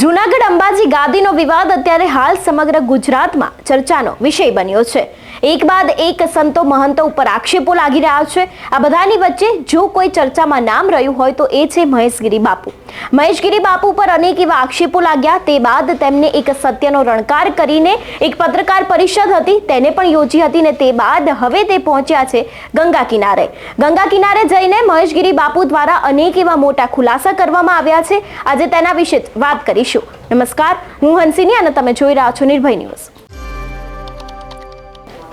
જૂનાગઢ અંબાજી ગાદીનો વિવાદ અત્યારે હાલ સમગ્ર ગુજરાતમાં ચર્ચાનો વિષય બન્યો છે. એક બાદ એક સંતો મહંતો ઉપર આક્ષેપો લાગી રહ્યા છે. આ બધાની વચ્ચે જો કોઈ ચર્ચામાં નામ રહ્યું હોય તો એ છે મહેશગીરી બાપુ. મહેશગીરી બાપુ પર અનેક એવા આક્ષેપો લાગ્યા. તે બાદ તેમને એક સત્યનો રણકાર કરીને એક પત્રકાર પરિષદ હતી. તેને પણ યોજી હતી ને તે બાદ હવે તે પહોંચ્યા છે ગંગા કિનારે. ગંગા કિનારે જઈને મહેશગીરી બાપુ દ્વારા અનેક એવા મોટા ખુલાસા કરવામાં આવ્યા છે. આજે તેના વિશે વાત કરીશું. નમસ્કાર, હું હંસિની અને તમે જોઈ રહ્યા છો નિર્ભય ન્યૂઝ.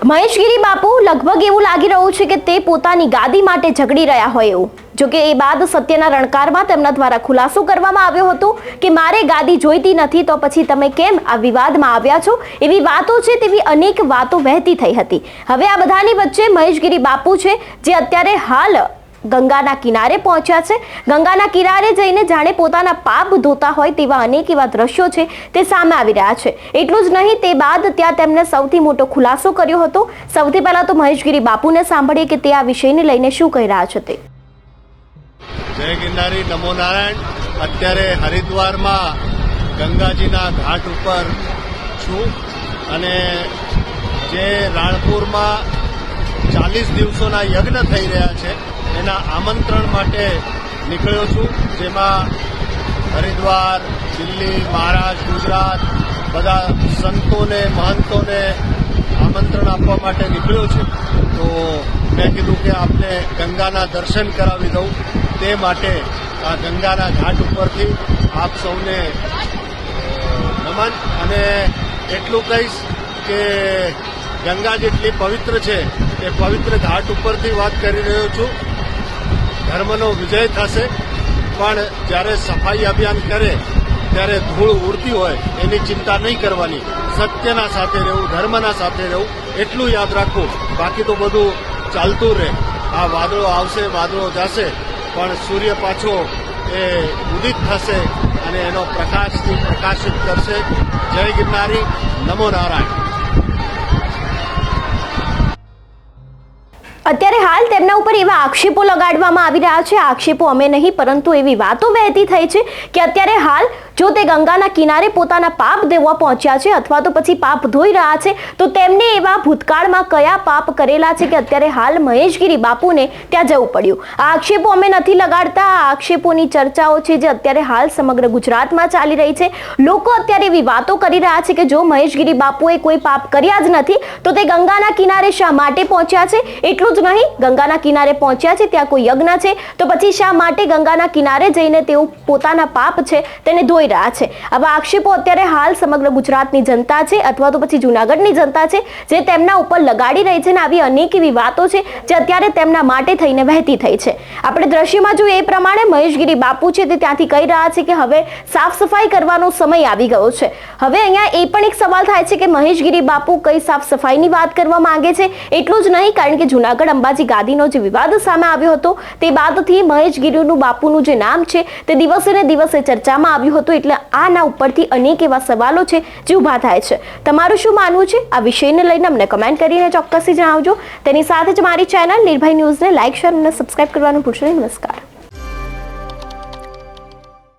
મહેશગીરી બાપુ, લગભગ એવું લાગી રહ્યું છે કે તે પોતાની ગાદી માટે ઝઘડી રહ્યા હોય એવું. જોકે એ બાદ સત્યના રણકારમાં તેમના દ્વારા ખુલાસો કરવામાં આવ્યો હતો કે મારે ગાદી જોઈતી નથી, તો પછી તમે કેમ આ વિવાદમાં આવ્યા છો? એવી વાતો છે તેવી અનેક વાતો વહેતી થઈ હતી. હવે આ બધાની વચ્ચે મહેશગીરી બાપુ છે, જે અત્યારે હાલ ગંગાના કિનારે પહોંચ્યા છે. ગંગાના કિનારે જઈને જાણે પોતાના પાપ ધોતા હોય તેવા અનેક એવા દ્રશ્યો છે તે સામે આવી રહ્યા છે. એટલું જ નહીં, તે બાદ ત્યાં તેમને સૌથી મોટો ખુલાસો કર્યો હતો. સૌથી પહેલાં તો મહેશગીરી બાપુને સાંભળીએ કે તે આ વિષયને લઈને શું કહી રહ્યા છે તે. જય ગિરનારી, નમો નારાયણ. અત્યારે હરિદ્વારમાં ગંગાજીના ઘાટ ઉપર છું અને જે રાણપુરમાં ચાલીસ દિવસોના યજ્ઞ થઈ રહ્યા છે, એના આમંત્રણ માટે નીકળ્યો છું, જેમાં હરિદ્વાર, દિલ્હી મહારાષ્ટ્ર ગુજરાત, બધા સંતોને, મહંતોને આમંત્રણ આપવા માટે નીકળ્યો છું. તો મેં કીધું કે આપને ગંગાના દર્શન કરાવી દઉં તે માટે આ ગંગાના ઘાટ ઉપરથી આપ સૌને નમન અને એટલું કહીશ કે ગંગા જેટલી પવિત્ર છે એ પવિત્ર ઘાટ ઉપરથી વાત કરી રહ્યો છું. ધર્મનો વિજય થશે, પણ જ્યારે સફાઈ અભિયાન કરે, ત્યારે ધૂળ ઉડતી હોય એની ચિંતા નહીં કરવાની. સત્યના સાથે રહેવું, ધર્મના સાથે રહેવું, એટલું યાદ રાખવું. બાકી તો બધું ચાલતું રહે. આ વાદળો આવશે, વાદળો જશે, પણ સૂર્ય પાછો એ ઉદિત થશે અને એનો પ્રકાશથી પ્રકાશિત કરશે. જય ગિરનારી, નમો નારાયણ. અત્યારે હાલ તેમના ઉપર એવા આક્ષેપો લગાડવામાં આવી રહ્યા છે. આક્ષેપો અમે નહીં, પરંતુ એવી વાતો વહેતી થઈ છે કે અત્યારે હાલ જો તે ગંગાના કિનારે પોતાના પાપ દેવા પહોંચ્યા છે અથવા તો પછી પાપ ધોઈ રહ્યા છે, તો તેમને એવા ભૂતકાળમાં કયા પાપ કરેલા છે કે અત્યારે હાલ મહેશગીરી બાપુને ત્યાં જવું પડ્યું. આ આક્ષેપો અમે નથી લગાડતા. આ આક્ષેપોની ચર્ચાઓ છે જે અત્યારે હાલ સમગ્ર ગુજરાતમાં ચાલી રહી છે. લોકો અત્યારે એવી વાતો કરી રહ્યા છે કે જો મહેશગીરી બાપુએ કોઈ પાપ કર્યા જ નથી, તો તે ગંગાના કિનારે શા માટે પહોંચ્યા છે? એટલું જ નહીં ગંગાના કિનારે પહોંચ્યા છે, ત્યાં કોઈ યજ્ઞ છે? તો પછી શા માટે ગંગાના કિનારે જઈને તેઓ પોતાના પાપ છે, તેને ધોઈ રહ્યા છે? આવા આક્ષેપો અત્યારે હાલ સમગ્ર ગુજરાતની જનતા છે, અથવા તો પછી જૂનાગઢની જનતા છે, જે તેમના ઉપર લગાડી રહી છે ને આવી અનેક એવી વાતો છે, જે અત્યારે તેમના માટે થઈને વહેતી થઈ છે. આપણે દ્રશ્યમાં જોઈએ એ પ્રમાણે મહેશગીરી બાપુ છે, તે ત્યાંથી કહી રહ્યા છે કે હવે સાફ સફાઈ કરવાનો સમય આવી ગયો છે. હવે અહીંયા એ પણ એક સવાલ થાય છે કે મહેશગીરી બાપુ કઈ સાફ સફાઈની વાત કરવા માંગે છે? એટલું જ નહીં, કારણ કે જૂનાગઢ અંબાજી ગાદીનો જે વિવાદ સામે આવ્યો હતો, તે બાદથી મહેશ ગિરુનું બાપુનું જે નામ છે, તે દિવસે ને દિવસે ચર્ચામાં આવ્યું હતું, એટલે આના ઉપરથી અનેક એવા સવાલો છે જે ઊભા થાય છે. તમારું શું માનવું છે? આ વિષયને લઈને અમને કમેન્ટ કરીને ચોક્કસથી જણાવજો. તેની સાથે જ મારી ચેનલ નિર્ભય ન્યૂઝને લાઇક શેર અને સબસ્ક્રાઇબ કરવાનું ભૂલશો નમસ્કાર.